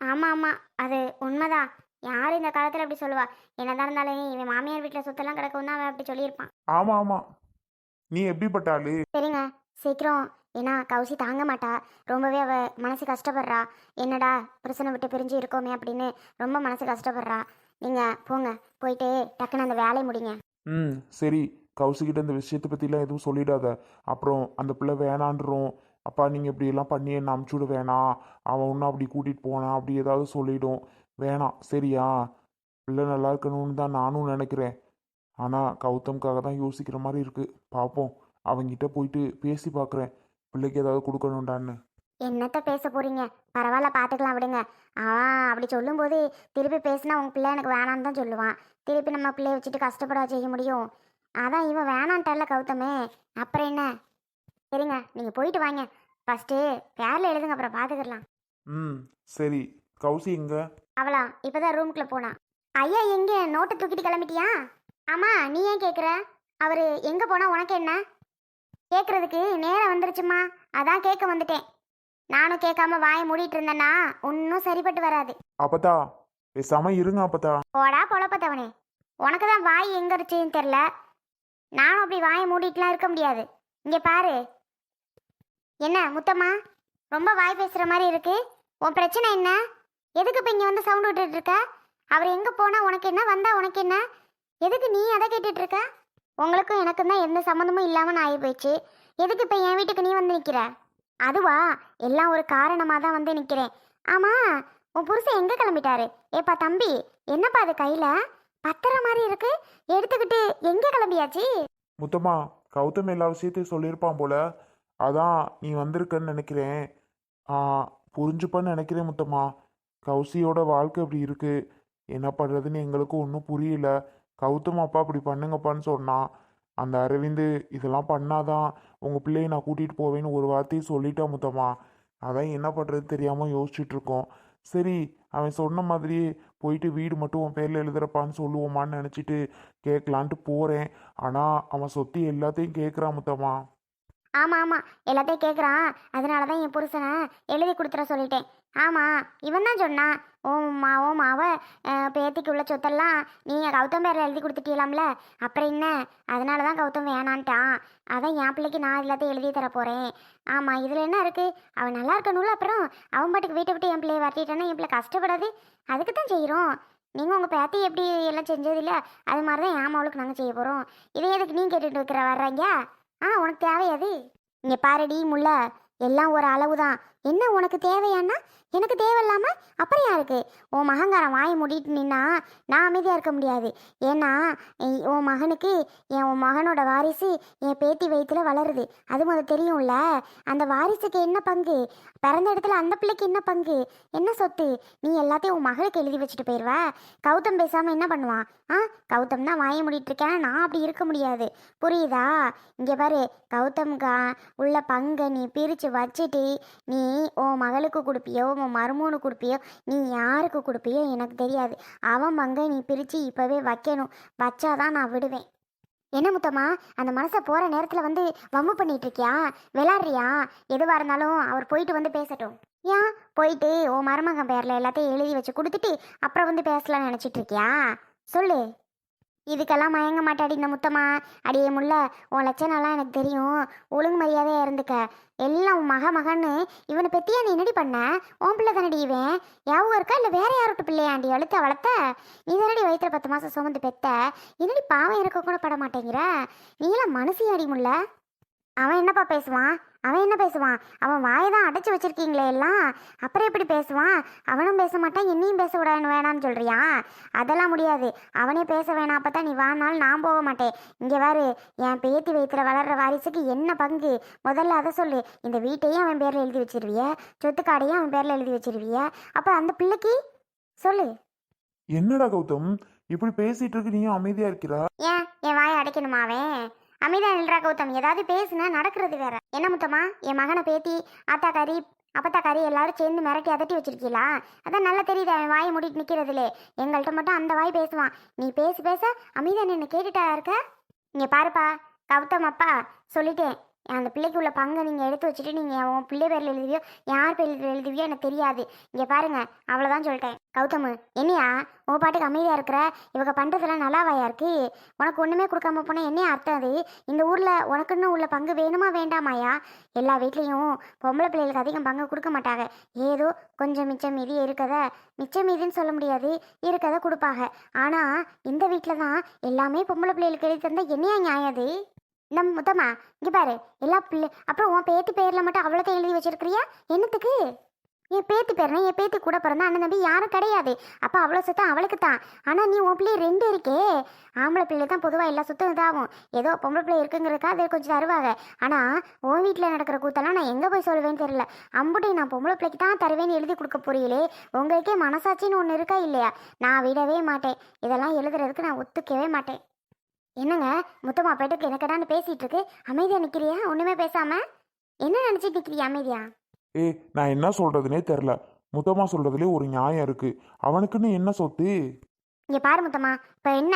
ஆமாம் ஆமாம் அது உண்மைதான். யார் இந்த காலத்தில் அப்படி சொல்லுவா? என்னதான் இருந்தாலும் இவன் மாமியார் வீட்டில் சொத்தெல்லாம் கிடக்கும் தான் அவன் அப்படி சொல்லியிருப்பான். ஆமா ஆமா. நீ எப்படிப்பட்ட ஆளு சரிங்க. சீக்கிரம். ஏன்னா கௌசி தாங்க மாட்டா. ரொம்பவே அவ மனசு கஷ்டப்படுறா. என்னடா புருஷனை விட்டு பிரிஞ்சு இருக்கோமே அப்படின்னு ரொம்ப மனசு கஷ்டப்படுறா. நீங்கள் போங்க. போயிட்டு டக்குன்னு அந்த வேலையை முடிங்க. ம் சரி. கௌசிக்கிட்ட இந்த விஷயத்தை பற்றிலாம் எதுவும் சொல்லிடாத. அப்புறம் அந்த பிள்ளை வேணான்றோம். அப்பா நீங்கள் இப்படி எல்லாம் பண்ணி என்ன அமுச்சுட வேணாம். அவன் ஒன்றும் அப்படி கூட்டிகிட்டு போனான் அப்படி ஏதாவது சொல்லிடும். வேணாம் சரியா? பிள்ளை நல்லா இருக்கணும்னு தான் நானும் நினைக்கிறேன். ஆனால் கௌதம்காக தான் யோசிக்கிற மாதிரி இருக்குது பார்ப்போம் அவங்கிட்ட போயிட்டு பேசி பார்க்குறேன் பிள்ளைக்கு ஏதாவது கொடுக்கணுண்டான்னு என்னத்த பேச போறீங்க? பரவாயில்ல பார்த்துக்கலாம் விடுங்க. ஆ அப்படி சொல்லும்போது திருப்பி பேசினா உங்க பிள்ளை எனக்கு வேணான்னு தான் சொல்லுவான். திருப்பி நம்ம பிள்ளைய வச்சுட்டு கஷ்டப்பட செய்ய முடியும். அதான் இவன் வேணான்ட்டால கௌதமே. அப்புறம் என்ன? சரிங்க நீங்கள் போயிட்டு வாங்க. ஃபஸ்ட்டு பேரில் எழுதுங்க அப்புறம் பார்த்துக்கலாம் ம் சரி. கௌசி எங்க? அவளா? இப்போதான் ரூமுக்குள்ள போனா. ஐயா எங்கே? நோட்டை தூக்கிட்டு கிளம்பிட்டியா? ஆமா நீ ஏன் கேட்குற அவர் எங்கே போனா உனக்கு என்ன? கேட்குறதுக்கு நேரம் வந்துருச்சுமா அதான் கேட்க வந்துட்டேன். நானும் கேட்காம வாயை மூடிட்டு இருந்தேன்னா ஒன்றும் சரிப்பட்டு வராது. அப்பத்தா பேசாம இருங்க அப்பத்தா. போடா பொழப்பத்தவனே உனக்கு தான் வாய் எங்க இருச்சுன்னு தெரில நானும் அப்படி வாயை மூடிட்டுலாம் இருக்க முடியாது. இங்கே பாரு. என்ன முத்தம்மா? ரொம்ப வாய் பேசுகிற மாதிரி இருக்கு. உன் பிரச்சனை என்ன? எதுக்கு இப்போ இங்கே வந்து சவுண்ட் விட்டுட்டு இருக்க? அவர் எங்கே போனால் உனக்கு என்ன? வந்தால் உனக்கு என்ன? எதுக்கு நீ அதை கேட்டுட்டு இருக்க? உங்களுக்கும் எனக்கும் தான் எந்த சம்மந்தமும் இல்லாமல் நான் ஆகி போயிடுச்சு. எதுக்கு இப்போ என் வீட்டுக்கு நீ வந்து நிற்கிற அதுவா? எல்லாம் ஒரு காரணமாக தான் வந்து நிற்கிறேன் ஆமாம் உன் புருஷன் எங்கே கிளம்பிட்டாரு? ஏப்பா தம்பி என்னப்பா அது கையில்? பத்திர மாதிரி இருக்கு. எடுத்துக்கிட்டு எங்கே கிளம்பியாச்சு? முத்தம்மா கௌதம் எல்லா விஷயத்தையும் சொல்லியிருப்பான் போல. அதான் நீ வந்திருக்கன்னு நினைக்கிறேன். ஆ புரிஞ்சுப்பன்னு நினைக்கிறேன் முத்தம்மா. கௌசியோட வாழ்க்கை இப்படி இருக்கு. என்ன பண்ணுறதுன்னு எங்களுக்கும் ஒன்றும் புரியல. கௌதம் அப்பா இப்படி பண்ணுங்கப்பான்னு சொன்னான் அந்த அரவிந்து இதெல்லாம் பண்ணாதான் உங்கள் பிள்ளையை நான் கூட்டிகிட்டு போவேன்னு ஒரு வார்த்தையை சொல்லிட்டா முத்தம்மா. அதான் என்ன பண்ணுறது தெரியாமல் யோசிச்சுட்டு இருக்கோம். சரி அவன் சொன்ன மாதிரி போயிட்டு வீடு மட்டும் உன் பேரில் எழுதுறப்பான்னு சொல்லுவோமான்னு நினச்சிட்டு கேட்கலான்ட்டு போகிறேன் ஆனால் அவன் சொத்தி எல்லாத்தையும் கேட்குறான் முத்தம்மா. ஆமாம் ஆமாம் எல்லாத்தையும் கேட்குறான் அதனால தான் என் புருஷனை எழுதி கொடுத்துட சொல்லிட்டேன். ஆமாம் இவன் தான் சொன்னான் ஓ மா ஓ மாவ பேத்திக்கு உள்ள சொத்தெல்லாம் நீங்கள் கௌதம் பேரில் எழுதி கொடுத்துட்டீங்களாம்ல அப்புறம் என்ன? அதனால தான் கௌதம் வேணான்ட்டான். அதான் என் பிள்ளைக்கு நான் எல்லாத்தையும் எழுதி தர போகிறேன் ஆமாம் இதில் என்ன இருக்குது அவன் நல்லா இருக்கணும்ல அப்புறம் அவன் பாட்டுக்கு வீட்டை விட்டு என் பிள்ளையை வரட்டிட்டானா என் பிள்ளை கஷ்டப்படாது. அதுக்கு தான் செய்கிறோம் நீங்கள் உங்கள் பேத்தி எப்படி எல்லாம் செஞ்சதில்லை அது மாதிரி தான் என் மாவளுக்கு நாங்கள் செய்ய போகிறோம் இதை எதுக்கு நீ கேட்டுட்டு இருக்கிற வர்றீங்க? ஆ உனக்கு தேவையாது இங்கே பாருடி முல்ல. எல்லாம் ஒரு அளவு தான் என்ன உனக்கு தேவையானா எனக்கு தேவையில்லாம அப்புறம் யாருக்கு? உன் மகங்காரன் வாய் மூடிட்டு நின்னா நான் அமைதியாக இருக்க முடியாது. ஏன்னா உன் மகனுக்கு என் உன் மகனோட வாரிசு என் பேத்தி வயிற்றுல வளருது. அது முதல் தெரியும்ல? அந்த வாரிசுக்கு என்ன பங்கு? பிறந்த இடத்துல அந்த பிள்ளைக்கு என்ன பங்கு? என்ன சொத்து? நீ எல்லாத்தையும் உன் மகளுக்கு எழுதி வச்சுட்டு போயிடுவ கௌதம் பேசாமல் என்ன பண்ணுவான்? ஆ கௌதம் தான் வாய மூடிட்டு இருக்கேன். நான் அப்படி இருக்க முடியாது. புரியுதா? இங்கே பாரு கௌதம்கா உள்ள பங்கை நீ பிரித்து வச்சுட்டு நீ உன் மகளுக்கு கொடுப்பியோ உன் மருமோனு கொடுப்பியோ? நீ யாருக்கு கொடுப்பியோ? எனக்கு தெரியாது. அவன் மங்க நீ பிரித்து இப்போவே வைக்கணும். வச்சாதான் நான் விடுவேன். என்ன முத்தம்மா? அந்த மனசை போகிற நேரத்தில் வந்து வம்பு பண்ணிட்டு இருக்கியா விளாட்றியா எதுவாக இருந்தாலும் அவர் போயிட்டு வந்து பேசட்டும். ஏன்? போயிட்டு உன் மருமகன் பேரில் எல்லாத்தையும் எழுதி வச்சு கொடுத்துட்டு அப்புறம் வந்து பேசலாம்னு நினச்சிட்டு இருக்கியா சொல்லு. இதுக்கெல்லாம் மயங்க மாட்டாடி இந்த முத்தம்மா. அடியே முல்ல உன் லட்சணம்லாம் எனக்கு தெரியும். ஒழுங்கு மரியாதையாக இருந்துக்க. எல்லாம் உன் மக மகன்னு. இவனை பற்றியா நீ என்னடி பண்ண? உன் பிள்ளை தானடி இவன்? யாவும் இருக்கா? இல்லை வேற யாரோட்டு பிள்ளையாண்டி வளர்த்த வளர்த்த? நீ தானடி வயிற்றுல பத்து மாதம் சுமந்து பெத்த. என்னடி பாவம் இருக்க கூட பட மாட்டேங்கிற? நீலாம் மனசியாடி முல்ல. அவன் என்னப்பா பேசுவான்? அவன் என்ன பேசுவான்? அவன் வாயை தான் அடைச்சி வச்சிருக்கீங்களே எல்லாம். அப்புறம் எப்படி பேசுவான்? அவனும் பேச மாட்டான் என்னையும் பேச விடான்னு வேணான்னு சொல்றியா? அதெல்லாம் முடியாது. அவனே பேச வேணாம் அப்போ தான் நீ வானாலும் நான் போக மாட்டேன். இங்கே பாரு என் பேத்தி வயிற்றுல வளர்ற வாரிசுக்கு என்ன பங்கு? முதல்ல அதை சொல்லு. இந்த வீட்டையும் அவன் பேரில் எழுதி வச்சிருவிய? சொத்துக்காடையும் அவன் பேரில் எழுதி வச்சிருவிய? அப்போ அந்த பிள்ளைக்கு சொல்லு. என்னடா கௌதம்? இப்படி பேசிட்டு இருக்கு நீயும் அமைதியா இருக்கிறா? ஏன்? என் வாயை அடைக்கணுமா அமிதா அமைதியா நில்றா கௌதம். ஏதாவது பேசுனா நடக்கிறது வேற. என்ன முத்தமா என் மகனை பேத்தி ஆத்தாக்காரி அப்பத்தாக்காரி எல்லாரும் சேர்ந்து மிரட்டி அதட்டி வச்சிருக்கீங்களா அதான் நல்லா தெரியுது அவன் வாயை மூடிட்டு நிக்கிறதுலே. எங்கள்கிட்ட மட்டும் அந்த வாய் பேசுவான். நீ பேச பேச அமிதா என்ன கேட்டுட்டா இருக்க? இங்க பாருப்பா கௌதம் அப்பா சொல்லிட்டேன். அந்த பிள்ளைக்கு உள்ள பங்கை நீங்கள் எடுத்து வச்சுட்டு நீங்கள் உன் பிள்ளை பேரில் எழுதுவியோ யார் பேரில் எழுதுவியோ எனக்கு தெரியாது. இங்கே பாருங்க அவ்வளோதான் சொல்லிட்டேன். கௌதமு என்னையா? உன் பாட்டுக்கு அமைதியாக இருக்கிற? இவங்க பண்ணுறதுலாம் நல்லாவாயா இருக்கு? உனக்கு ஒன்றுமே கொடுக்காம போனால் என்ன அர்த்தம் அது? இந்த ஊரில் உனக்குன்னு உள்ள பங்கு வேணுமா வேண்டாமாயா? எல்லா வீட்லேயும் பொம்பளை பிள்ளைகளுக்கு அதிகம் பங்கு கொடுக்க மாட்டாங்க. ஏதோ கொஞ்சம் மிச்சம் மீதி இருக்கத மிச்சம் மீதின்னு சொல்ல முடியாது. இருக்கதை கொடுப்பாங்க. ஆனால் இந்த வீட்டில் தான் எல்லாமே பொம்பளை பிள்ளைகளுக்கு எழுதி தந்தால் என்னையா நியாயம் அது? நம்ம முத்தம்மா இங்கே பாரு. எல்லா பிள்ளை அப்புறம் உன் பேத்தி பேரில் மட்டும் அவ்வளோத்தையும் எழுதி வச்சிருக்கிறியா? என்னத்துக்கு? என் பேத்தி பேர்னா என் பேத்தி கூட பிறந்த அண்ணன் தம்பி யாரும் கிடையாது. அப்போ அவ்வளோ சுத்தம் அவளுக்கு தான். ஆனால் நீ உன் பிள்ளை ரெண்டு இருக்கே. ஆம்பளை பிள்ளை தான் பொதுவாக எல்லா சுத்தம் இதாகும். ஏதோ பொம்பளை பிள்ளை இருக்குங்கிறதுக்காக அதை கொஞ்சம் தருவாங்க. ஆனால் உன் வீட்டில் நடக்கிற கூத்தெல்லாம் நான் எங்கே போய் சொல்லுவேன்னு தெரியல. அம்புட்டி நான் பொம்பளை பிள்ளைக்கு தான் தருவேன்னு எழுதி கொடுக்க புரியலே உங்களுக்கே மனசாட்சின்னு ஒன்று இருக்கா இல்லையா? நான் விடவே மாட்டேன். இதெல்லாம் எழுதுறதுக்கு நான் ஒத்துக்கவே மாட்டேன். என்னங்க முத்தம்மா போயிட்டு எனக்கு என்னன்னு பேசிட்டு இருக்கு அமைதியா நிக்கிறியா? ஒண்ணுமே பேசாம? என்ன நினைச்சிட்டு நிக்கிறியா அமைதியா? ஏய் நான் என்ன சொல்கிறதுனே தெரில. முத்தமாக சொல்கிறதுலே ஒரு நியாயம் இருக்குது அவனுக்குன்னு என்ன சொத்து? இங்க பாரு முத்தம்மா இப்ப என்ன?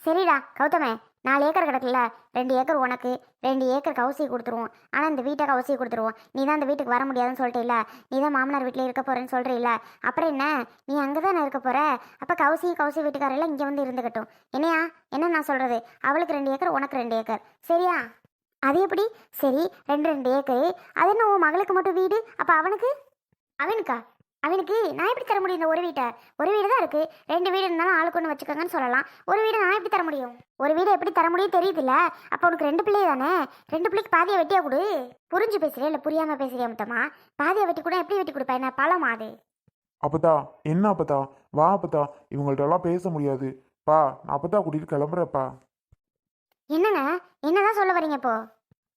சரிடா கௌதமே நாலு ஏக்கர் கிடக்குல்ல ரெண்டு ஏக்கர் உனக்கு ரெண்டு ஏக்கர் கவுசி கொடுத்துருவோம். ஆனால் இந்த வீட்டை கவுசி கொடுத்துருவோம். நீ தான் இந்த வீட்டுக்கு வர முடியாதுன்னு சொல்லிட்டேல நீ தான் மாமனார் வீட்டில் இருக்க போகிறேன்னு சொல்கிறீல்ல அப்புறம் என்ன? நீ அங்கே தானே இருக்க போகிற அப்போ கவுசி கவுசி வீட்டுக்காரெல்லாம் இங்கே வந்து இருந்துக்கட்டும். என்னையா? என்ன நான் சொல்கிறது அவளுக்கு ரெண்டு ஏக்கர் உனக்கு ரெண்டு ஏக்கர். சரியா? அது எப்படி? சரி ரெண்டு ரெண்டு ஏக்கர். அது என்ன உன் மகளுக்கு மட்டும் வீடு? அப்போ அவனுக்கு? அவனுக்கா? அவனுக்கு நான் எப்படி தர முடியும் இந்த ஒரு வீட்டை? ஒரு வீடு தான் இருக்கு. ரெண்டு வீடு இருந்தாலும் ஆளுக்கு ஒன்று வச்சுக்கோங்கன்னு சொல்லலாம். ஒரு வீடு நான் எப்படி தர முடியும்? ஒரு வீடு எப்படி தர முடியும் தெரியுதுல்ல? அப்போ உனக்கு ரெண்டு பிள்ளை தானே? ரெண்டு பிள்ளைக்கு பாதியை வெட்டியா கொடு. புரிஞ்சு பேசுறியா இல்லை புரியாம பேசுறியா முத்தம்மா? பாதியை வெட்டி கூட எப்படி வெட்டி கொடுப்பேன் என்ன பழமா அது? அப்பதா என்ன அப்பதா வா அப்பதா இவங்கள்ட்டெல்லாம் பேச முடியாது. பா நான் அப்பதா கூட்டிகிட்டு கிளம்புறப்பா என்னங்க? என்னதான் சொல்ல வரீங்க இப்போ?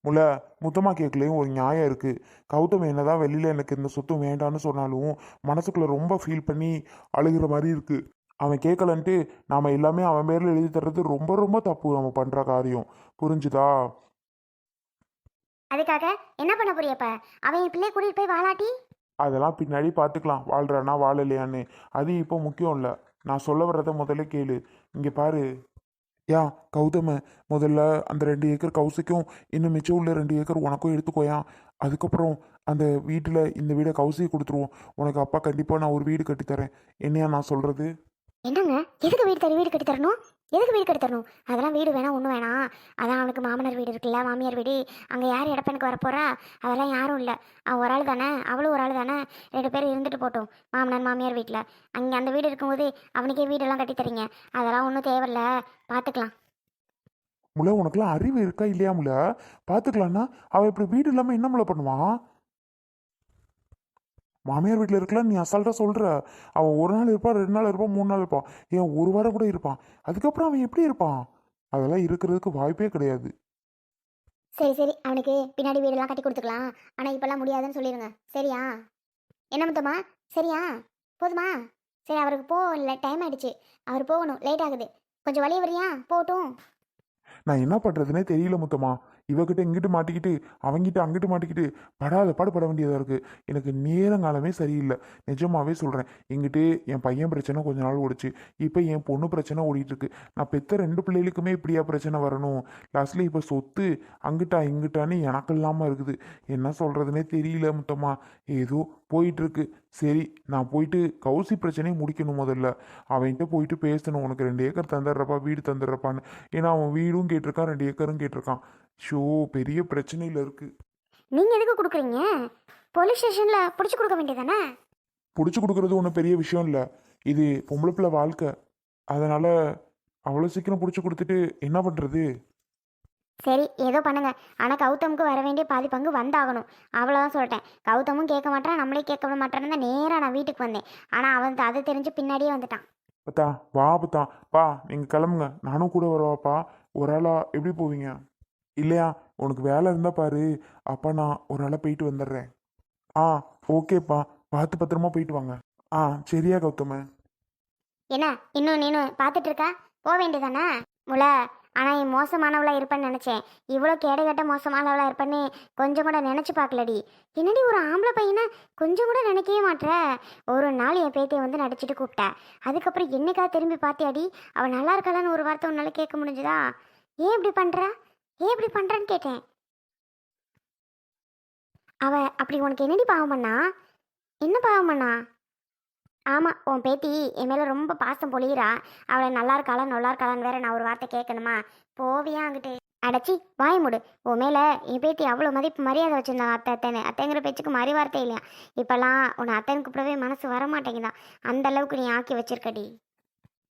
முல முத்தமா கேட்கலையும் ஒரு நியாயம் இருக்குது கௌதம் என்னதான் வெளியில் எனக்கு இந்த சொத்து வேண்டான்னு சொன்னாலும் மனசுக்குள்ள ரொம்ப ஃபீல் பண்ணி அழுகிற மாதிரி இருக்குது அவன் கேட்கலன்ட்டு நாம் எல்லாமே அவன் பேரில் எழுதி தர்றது ரொம்ப ரொம்ப தப்பு நம்ம பண்ணுற காரியம். புரிஞ்சுதா? அதுக்காக என்ன பண்ண போறியப்ப அவன் என் பிள்ளைய கூட்டிட்டு போய் வாலாட்டி அதெல்லாம் பின்னாடி பார்த்துக்கலாம் வாழ்றானா வாழலையான்னு. அது இப்போ முக்கியம் இல்லை. நான் சொல்ல வர்றத முதல்ல கேளு. இங்கே பாரு. யா கௌதம முதல்ல அந்த ரெண்டு ஏக்கர் கௌசிக்கும் இன்னும் மிச்சம் உள்ள ரெண்டு ஏக்கர் உனக்கும் எடுத்துக்கோயா. அதுக்கப்புறம் அந்த வீட்டில் இந்த வீடை கௌசிக்கு கொடுத்துருவோம். உனக்கு அப்பா கண்டிப்பாக நான் ஒரு வீடு கட்டித்தரேன். என்னையா நான் சொல்கிறது என்னங்க? எதுக்கு வீடு தர வீடு கட்டி தரணும் எதுக்கு வீடு கட்டி தரணும் அதெல்லாம் வீடு வேணாம் ஒன்றும் வேணாம். அதான் அவனுக்கு மாமனார் வீடு இருக்குல்ல மாமியார் வீடு. அங்கே யார் இடப்பனுக்கு வரப்போறா? அதெல்லாம் யாரும் இல்லை. அவன் ஒரு ஆள் தானே? அவளும் ஒரு ஆள் தானே? ரெண்டு பேரும் இருந்துட்டு போட்டோம் மாமனார் மாமியார் வீட்டில் அங்கே அந்த வீடு இருக்கும்போது அவனுக்கே வீடெல்லாம் கட்டி தரீங்க. அதெல்லாம் ஒன்றும் தேவையில்ல. பார்த்துக்கலாம் முல உனக்குலாம் அறிவு இருக்கா இல்லையா முல பார்த்துக்கலான்னா அவள் இப்படி வீடு இல்லாமல் என்ன முல பண்ணுவான்? மாமியார் வீட்டில் இருக்கலாம் நீ அசால்ட்டாக சொல்கிற அவன் ஒரு நாள் இருப்பான் ரெண்டு நாள் இருப்பான் மூணு நாள் இருப்பான் ஏன் ஒரு வாரம் கூட இருப்பான். அதுக்கப்புறம் அவன் எப்படி இருப்பான்? அதெல்லாம் இருக்கிறதுக்கு வாய்ப்பே கிடையாது. சரி சரி. அவனுக்கு பின்னாடி வீடெல்லாம் கட்டி கொடுத்துக்கலாம். ஆனால் இப்போல்லாம் முடியாதுன்னு சொல்லிடுங்க சரியா? என்ன முத்தம்மா சரியா? போதுமா? சரி அவருக்கு போ. இல்லை டைம் ஆயிடுச்சு. அவர் போகணும். லேட் ஆகுது. கொஞ்சம் வழிய வரியா போகட்டும். நான் என்ன பண்ணுறதுனே தெரியல முத்தமா. இவகிட்ட இங்கிட்டு மாட்டிக்கிட்டு அவங்கிட்ட அங்கிட்டு மாட்டிக்கிட்டு படாத பாடு பட வேண்டியதாக இருக்குது எனக்கு நேரங்காலமே சரியில்லை. நிஜமாவே சொல்கிறேன் இங்கிட்டு என் பையன் பிரச்சனை கொஞ்ச நாள் ஓடிச்சு. இப்போ என் பொண்ணு பிரச்சனை ஓடிட்டுருக்கு. நான் பெற்ற ரெண்டு பிள்ளைகளுக்குமே இப்படியா பிரச்சனை வரணும்? லாஸ்ட்லி இப்போ சொத்து அங்கிட்டா இங்கிட்டான்னு எனக்கு இல்லாமல் இருக்குது. என்ன சொல்கிறதுனே தெரியல முத்தம்மா. ஏதோ போயிட்டுருக்கு. சரி நான் போயிட்டு கௌசி பிரச்சனையை முடிக்கணும் முதல்ல. அவன்கிட்ட போயிட்டு பேசணும். உனக்கு ரெண்டு ஏக்கர் தந்துடுறப்பா வீடு தந்துடுறப்பான்னு. ஏன்னா அவன் வீடும் கேட்டிருக்கான் ரெண்டு ஏக்கரும் கேட்டிருக்கான். ஷோ பெரிய பிரச்சனையில் இருக்கு. நீங்கள் எதுக்கு கொடுக்குறீங்க? போலீஸ் ஸ்டேஷனில் பிடிச்சி கொடுக்க வேண்டியதானே பிடிச்சி கொடுக்கறது ஒன்றும் பெரிய விஷயம் இல்லை. இது பொம்பளை பிள்ளை வாழ்க்கை. அதனால அவ்வளோ சீக்கிரம் பிடிச்சி கொடுத்துட்டு என்ன பண்ணுறது சரி ஏதோ பண்ணுங்க. ஆனால் கௌதமுக்கு வர வேண்டிய பாதி பங்கு வந்தாகணும். அவ்வளோதான் சொல்லிட்டேன். கௌதமும் கேட்க மாட்டான் நம்மளே கேட்க விட மாட்டான்னு தான் நேராக நான் வீட்டுக்கு வந்தேன். ஆனால் அவன் அது தெரிஞ்சு பின்னாடியே வந்துட்டான். பத்தா வா பத்தா. வா நீங்கள் கிளம்புங்க. நானும் கூட வரவாப்பா ஒரு ஆளா எப்படி போவீங்க? இல்லையா? உனக்கு வேலை இருந்தால் பாரு. அப்பா நான் ஒரு நாளாக போயிட்டு வந்துடுறேன். ஆ ஓகேப்பா. பார்த்து பத்திரமா போயிட்டு வாங்க. ஆ சரியா கௌதம. என்ன இன்னும் நீனு பார்த்துட்டு இருக்கா போக வேண்டியதானா முல ஆனால் என் மோசமானவளா இருப்பேன்னு நினச்சேன். இவ்வளோ கேடுகட்ட மோசமானவளாக இருப்பேன்னு கொஞ்சம் கூட நினச்சி பார்க்கலடி. என்னடி ஒரு ஆம்பளை பையனை கொஞ்சம் கூட நினைக்கவே மாட்ற? ஒரு நாள் என் பேத்தியை வந்து நடிச்சிட்டு கூப்பிட்டா. அதுக்கப்புறம் என்னைக்கா திரும்பி பார்த்தியாடி? அவள் நல்லா இருக்காளான்னு ஒரு வார்த்தை உன்னால் கேட்க முடிஞ்சுதா? ஏன் இப்படி பண்ணுற ஏன் இப்படி பண்ணுறேன்னு கேட்டேன். அவ அப்படி உனக்கு என்னடி பாவம் பண்ணா? என்ன பாவம் பண்ணா? ஆமாம் உன் பேத்தி என் மேலே ரொம்ப பாசம் பொழியிறா. அவளை நல்லா இருக்காளா நல்லா இருக்காளான்னு வேற நான் ஒரு வார்த்தை கேட்கணுமா? போவியா அங்கிட்டு? அடைச்சி வாய் முடு. உன் மேலே என் பேத்தி அவ்வளோ மதிப்பு மரியாதை வச்சிருந்தாங்க அத்தை அத்தைன்னு. அத்தைங்கிற பேச்சுக்கு மறி வார்த்தை இல்லையா? இப்போல்லாம் உன்னை அத்தைன்னு கூப்பிடவே மனசு வர மாட்டேங்குதான் அந்த அளவுக்கு நீ ஆக்கி வச்சிருக்கடி.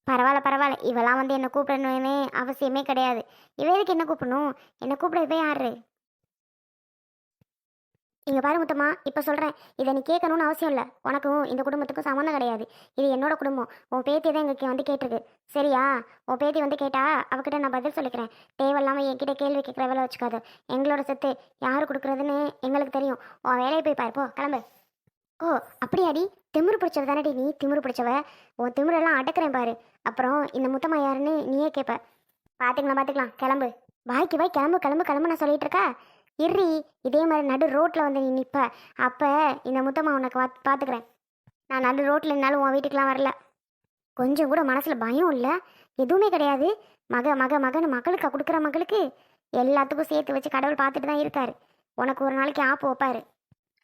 பரவாயில்ல பரவாயில்ல. இவெல்லாம் வந்து என்னை கூப்பிடணும்னு அவசியமே கிடையாது. இவ எதுக்கு என்ன கூப்பிடணும்? என்னை கூப்பிட யாரு? இங்க பாரு முத்தம்மா இப்போ சொல்கிறேன் இதை நீ கேட்கணும்னு அவசியம் இல்லை. உனக்கும் இந்த குடும்பத்துக்கும் சம்மந்தம் கிடையாது. இது என்னோட குடும்பம். உன் பேத்தி தான் எங்க வந்து கேட்டிருக்கு. சரியா? உன் பேத்தி வந்து கேட்டா அவகிட்ட நான் பதில் சொல்லிக்கிறேன். தேவையில்லாமல் என்கிட்ட கேள்வி கேட்குற வேலை வச்சுக்காது. எங்களோட சொத்து யார் கொடுக்குறதுன்னு எங்களுக்கு தெரியும். உன் வேலையை போய் பாருப்போ கிளம்பு. ஓ அப்படியாடி? திமிரு பிடிச்சவ தானடி நீ? திமிரு பிடிச்சவ? உன் திமிரெல்லாம் அடக்கிறேன் பாரு. அப்புறம் இந்த முத்தம்மா யாருன்னு நீயே கேட்ப பார்த்துக்கலாம் பார்த்துக்கலாம் கிளம்பு. வாய்க்கு வாய் கிளம்பு கிளம்பு கிளம்பு நான் சொல்லிட்டு இருக்கா? இறி இதே மாதிரி நடு ரோட்டில் வந்து நீ நிற்ப அப்போ இந்த முத்தம்மா உனக்கு வா பார்த்துக்கிறேன் நான் நடு ரோட்டில் இருந்தாலும் உன் வீட்டுக்கெலாம் வரல. கொஞ்சம் கூட மனசில் பயம் இல்லை? எதுவுமே கிடையாது. மக மக மகன் மகளுக்கு கொடுக்குற மகளுக்கு எல்லாத்துக்கும் சேர்த்து வச்சு கடவுள் பார்த்துட்டு தான் இருக்காரு. உனக்கு ஒரு நாளைக்கு ஆப்பு வைப்பாரு.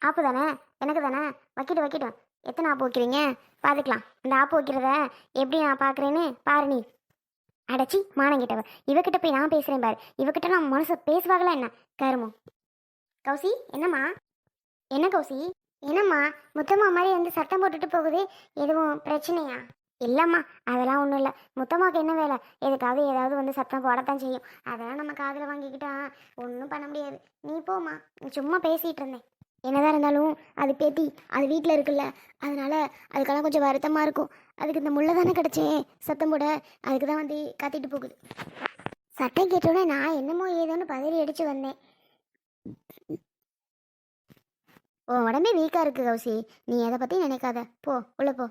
ஆப்பு தானே? எனக்கு தானே? வைக்கிட்டு வைக்கிட்டோம். எத்தனை ஆப்பு வைக்கிறீங்க? பார்த்துக்கலாம் இந்த ஆப்பு வைக்கிறத எப்படி நான் பார்க்குறேன்னு பாரு நீ. அடைச்சி மானங்கிட்டவ இவகிட்ட போய் நான் பேசுகிறேன் பாரு. இவகிட்ட நான் மனசை பேசுவாங்களா என்ன? கருமோ. கௌசி என்னம்மா? என்ன கௌசி? என்னம்மா? முத்தம்மா மாதிரி வந்து சத்தம் போட்டுட்டு போகுது. எதுவும் பிரச்சனையா? இல்லைம்மா அதெல்லாம் ஒன்றும் இல்லை. முத்தம்மாவுக்கு என்ன வேலை? எதுக்காவது ஏதாவது வந்து சத்தம் போடத்தான் செய்யும். அதெல்லாம் நம்ம காதில் வாங்கிக்கிட்டா ஒன்றும் பண்ண முடியாது. நீ போம்மா. சும்மா பேசிகிட்டு இருந்தேன். என்னதான் இருந்தாலும் அது பேத்தி அது வீட்டில் இருக்குல்ல. அதனால அதுக்கெல்லாம் கொஞ்சம் வருத்தமாக இருக்கும். அதுக்கு இந்த முள்ளை தானே கிடச்சேன் சத்தம் போட அதுக்கு தான் வந்து கத்திட்டு போகுது. சட்டம் கேட்டோடனே நான் என்னமோ ஏதோன்னு பதறி அடித்து வந்தேன். உன் உடம்பே வீக்காக இருக்குது கௌசி. நீ அதை பற்றி நினைக்காத. போ உள்ள போ.